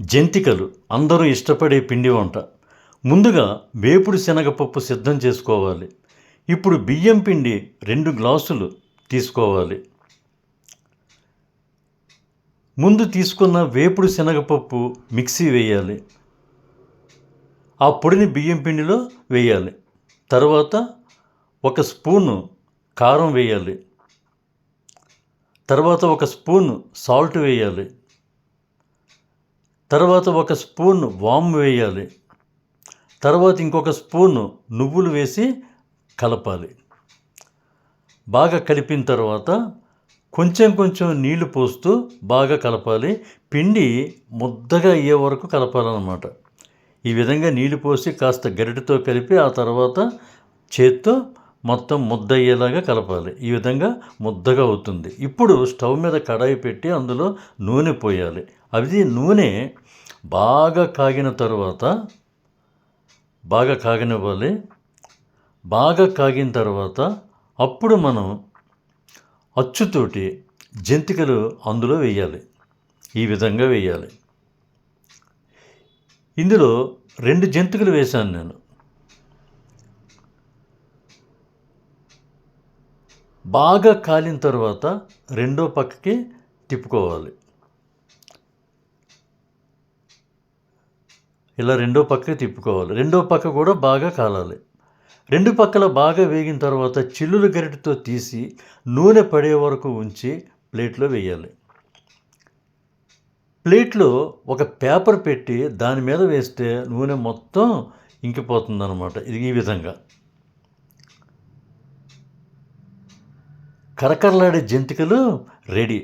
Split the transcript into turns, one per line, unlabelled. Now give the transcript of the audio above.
జంతికలు అందరూ ఇష్టపడే పిండి వంట. ముందుగా వేపుడు శనగపప్పు సిద్ధం చేసుకోవాలి. ఇప్పుడు బియ్యం పిండి రెండు గ్లాసులు తీసుకోవాలి. ముందు తీసుకున్న వేపుడు శనగపప్పు మిక్సీ వేయాలి. ఆ పొడిని బియ్యం పిండిలో వేయాలి. తర్వాత ఒక స్పూను కారం వేయాలి. తర్వాత ఒక స్పూన్ సాల్ట్ వేయాలి. తర్వాత ఒక స్పూన్ వామ్ వేయాలి. తర్వాత ఇంకొక స్పూన్ నువ్వులు వేసి కలపాలి. బాగా కలిపిన తర్వాత కొంచెం కొంచెం నీళ్ళు పోస్తూ బాగా కలపాలి. పిండి ముద్దగా అయ్యే వరకు కలపాలన్నమాట. ఈ విధంగా నీళ్ళు పోసి కాస్త గరిటతో కలిపి ఆ తర్వాత చేత్తో మొత్తం ముద్ద అయ్యేలాగా కలపాలి. ఈ విధంగా ముద్దగా అవుతుంది. ఇప్పుడు స్టవ్ మీద కడాయి పెట్టి అందులో నూనె పోయాలి. అది నూనె బాగా కాగిన తర్వాత బాగా కాగనివ్వాలి. బాగా కాగిన తర్వాత అప్పుడు మనం అచ్చుతోటి జంతికలు అందులో వేయాలి. ఈ విధంగా వేయాలి. ఇందులో రెండు జంతికలు వేశాను నేను. బాగా కాలిన తర్వాత రెండో పక్కకి తిప్పుకోవాలి. ఇలా రెండో పక్కకి తిప్పుకోవాలి. రెండో పక్క కూడా బాగా కాలాలి. రెండు పక్కల బాగా వేగిన తర్వాత చిల్లుల గరిటెతో తీసి నూనె పడే వరకు ఉంచి ప్లేట్లో వేయాలి. ప్లేట్లో ఒక పేపర్ పెట్టి దాని మీద వేస్తే నూనె మొత్తం ఇంకిపోతుందన్నమాట. ఇది ఈ విధంగా. కరకరలాడే జంతికలు రెడీ.